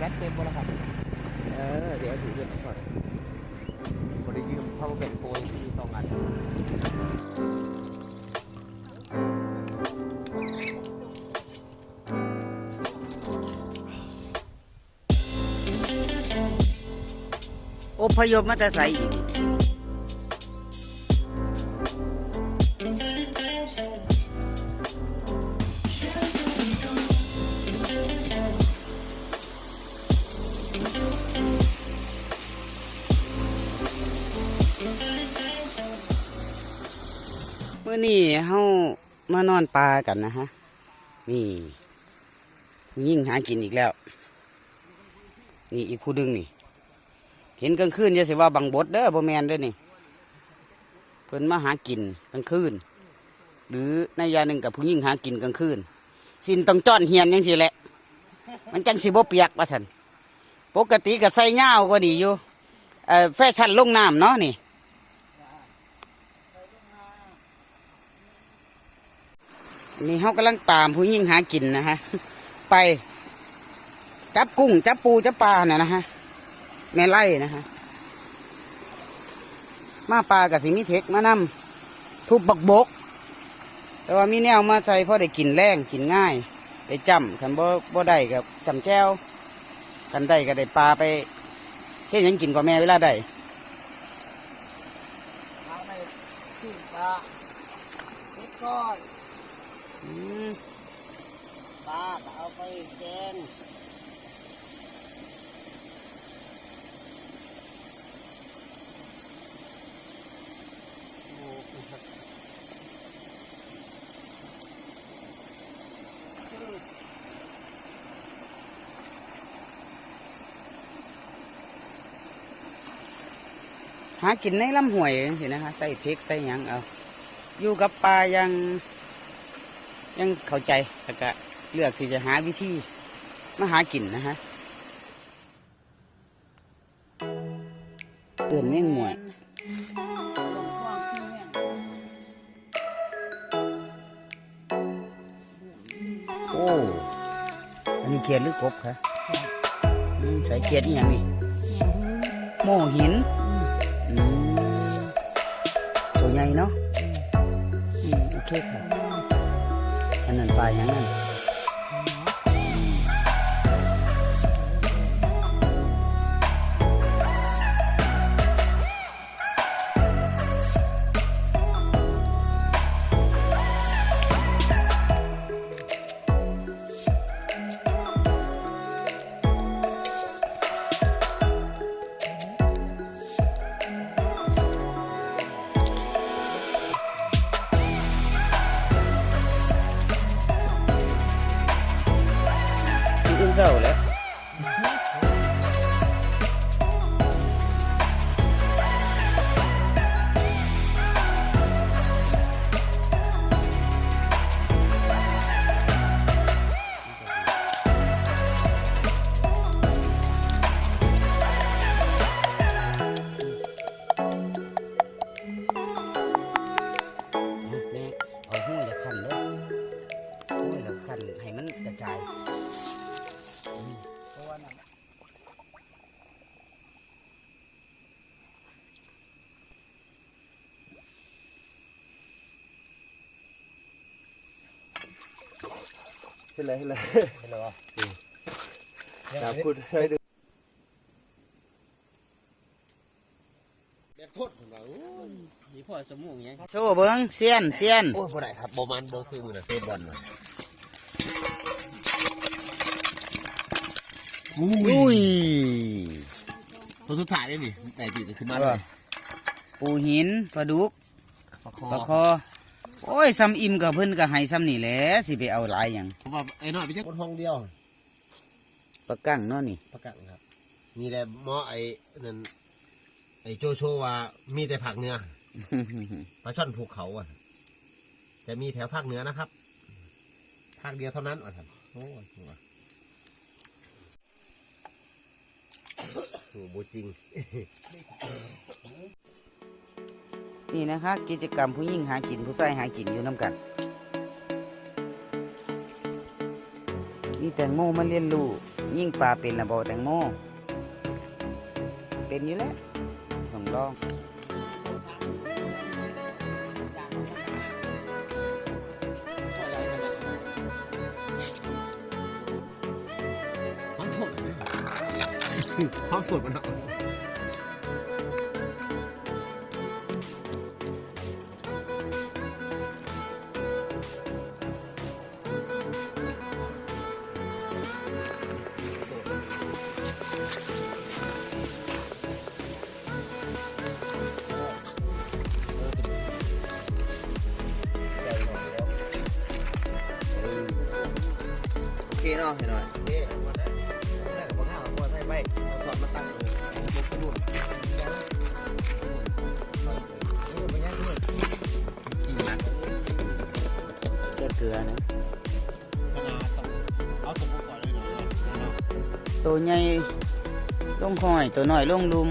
แบตเต็มหมดแล้วครับเออ เดี๋ยวถือเงินก่อนบริยืมเข้ามาเป็นโปรยที่สองอันอพยพมาแต่ใสอีก มื่อนี้เฮามานอนปลากันนะฮะ นี่ ยิ่งหากินอีกแล้ว นี่อีกคู่ดึงนี่ เห็นกลางคืนจะสิว่าบังบดเด้อบ่แมนเด้อนี่ เพิ่นมาหากินกลางคืน หรือในยาหนึ่งกับผู้หญิงหากินกลางคืน สินต้องจ้อนเฮียนยังสิแหละ มันจังสิบ่เปียกว่าซั่นปกติก็ใส่ยาวก็ดีอยู่แฟชั่นลงน้ำเนาะนี่ นี่เขากำลังตามผู้หญิงหากินนะฮะไป จับกุ้ง จับปูจับปลาน่ะนะฮะแม่ไล่นะฮะมาปลากับสิมิเทคมานำทุบบักบก แต่ว่ามีแนวมาใส่พอได้กินแรงกินง่ายไปจำคันบ่บ่ได้กับจำแจ้วคันได้ก็ได้ปลาไปเฮ็ดยังกินกับแม่เวลาได้เอาไปขึ้นปลาเล็กก้อน อืม ปลา ก็เอาไปแกงหากินในลำห้วยสินะคะใส่เพกใส่ยังเอาอยู่กับปลายังยังเข้าใจแล้วก็ เลือกที่จะหาวิธีมาหากินนะฮะเตือนแม่งหมวยโอ้อันนี้เขียดหรือกบคะใส่เขียดอีหยังนี่โม่หินตัวใหญ่เนาะโอเคค่ะอันนั้นปลาอย่างนั้น ขึ้นเลยขึ้นเลยเห็นหรอครับคุณให้ดูแบบโทษผมว่าโอ้ยมีพ่อสมุงยังโชว์เบิ้งเซียนเซียนโอ้ยบ่ได้ครับบ่มันบ่คือมือนะเตะบอลมาอุ้ยตัวสุดท้ายเลยนี่ได้ตีก็ขึ้นมาเอเลอยปูหินปลาดุกประคอปลาคอ โอ้ยซ้ำอิ่มกับเพิ่นก็ให้ซ้ำนี่แหละสิไปเอาหลายอย่างผมว่าไอ้น้อยไปเช็คบนห้องเดียวปลากั้งเนาะนี่ประกันครับมีแต่หมอไอ้นั่นไอ้โจโชว่ามีแต่ผักเหนื้อปลาช่อนภูเขาอะจะมีแถวภาคเหนือนะครับภาคเดียวเท่านั้นอะท่านโอ้ยหัวโอ้โหจริง นี่นะคะกิจกรรมผู้หญิงหากินผู้ชายหากินอยู่น้ำกันนี่แตงโมมาเรียนรู้ยิ่งปลาเป็นระบอแตงโม เป็นอยู่แล้วต้องลองหอมสดหอมสดมันเอา โอเคเนาะเห็นหน่อยเอ๊ะแต่ผมหาว่าไม่ไม่เอาสอนมาตั้งเลยบุกไปนู่นกินนะแค่เกลือนะขนาดต้องเอาตัวก่อนเลยหน่อยเนาะตัวใหญ่ ลงคอยตัวน้อยลงลุม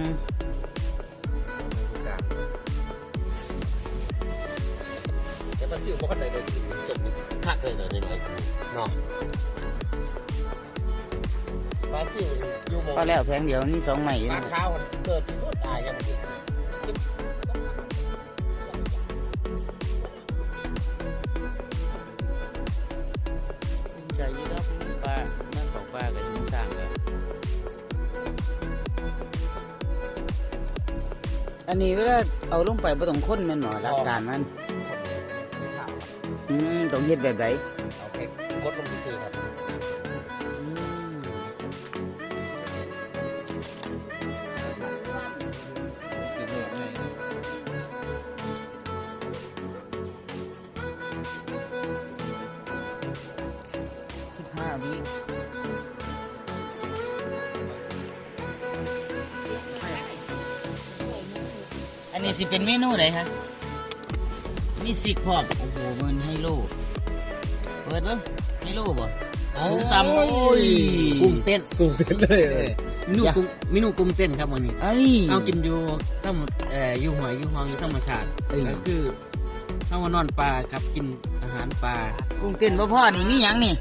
แต่ปลาซิวบ่คันใดเลยจบนี่คักเลยหน่อยหน่อยเนาะปลาซิวอยู่หมองพอแล้วแพงเดียวนี่สองใหม่ปลาขาวมันเกิดที่สุดตายกัน อันนี้เวลาเอาลงไปบ่ต้องค้นแมันหนอหลักการมัน อืมต้องเฮ็ดแบบไหน นนี้สิเป็นเมนูไหนฮะมีสิกพร้อมโอ้โหมันไฮโลเปิดเบิ่งไฮโลบ่กุ้งตำโอ้ยกุ้งเต้นกุ้งเต้นเลยเมนูกุ้งเมนูกุ้งเต้นครับวันนี้ไอ้เอากินอยู่ต้องเอ่ออยู่หอยอยู่ห้องอยู่ธรรมชาติก็คือเข้ามานอนปลากับกินอาหารปลากุ้งเต้นบ่พ่อนี่มีหยังนี่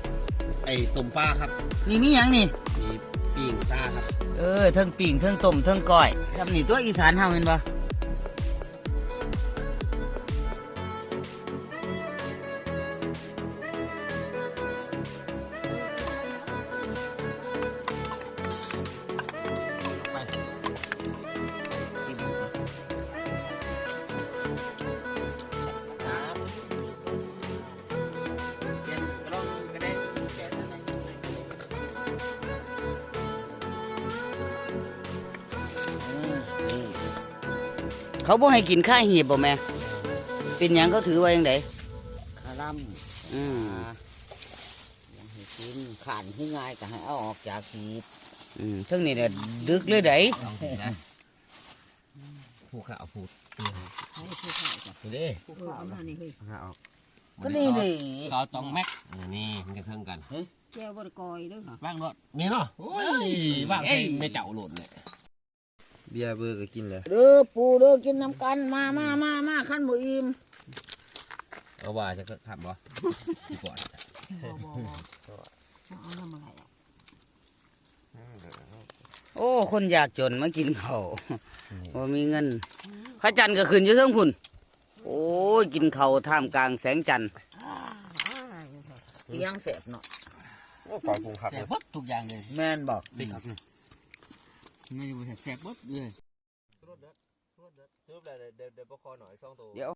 ไอ้ต้มปลาครับนี่มีหยังนี่มีปิ้งปลาครับเออเทิงปิ่งเทิงต้มเทิงก้อยครับนี่ตัวอีสานเฮาเห็นบ่ เขาบ่ให้กินข้าวหีบบ่แม่ เป็นหยังเขาถือไว้ยังไงคาร่อืมำยังให้กินขานให้ง่ายก็ให้เอาออกจากหีบอืมเทั้งนี้เนี่ยดึกเลยไดผู้ข่าวผู้ให้ผู้ข้าก่อนนี่เด้ผู้ข้าเอามานี่เฮ้ยข้าวก็นี่ดิเขาต้องแม็กเออนี่มันจะเทิงกันแก้วบริกอยเด้วยค่ะบ้างรถนี่เนาะโอ้ยว่างเอ้ใส่ยไม่เจ้าหล่นเนี่ย เบียร์เบอร์ก็กินเลยเด้อปูเด้อกินน้ำกันมามามามาขั้นบ่อิ่มเอาว่าจะทำบ่สิก่อนบ่บ่บ่เอาน้ำอะไรอะโอ้ คนอยากจนมากินข้าวบ่มีเงิน พระจันทร์ก็ขึ้นอยู่เทิงพุ่นโอ้ย กินข้าวท่ามกลางแสงจันทร์เตียงแสบเนาะโอ้ปล่อยพุงครับแสบหมดทุกอย่างเลย แม่นบอกติด ไม่อยู่แสบหมดเลยเดี๋ยวเดี๋ยวเดี๋ยวพอคอหน่อยช่องตัว เดี๋ยว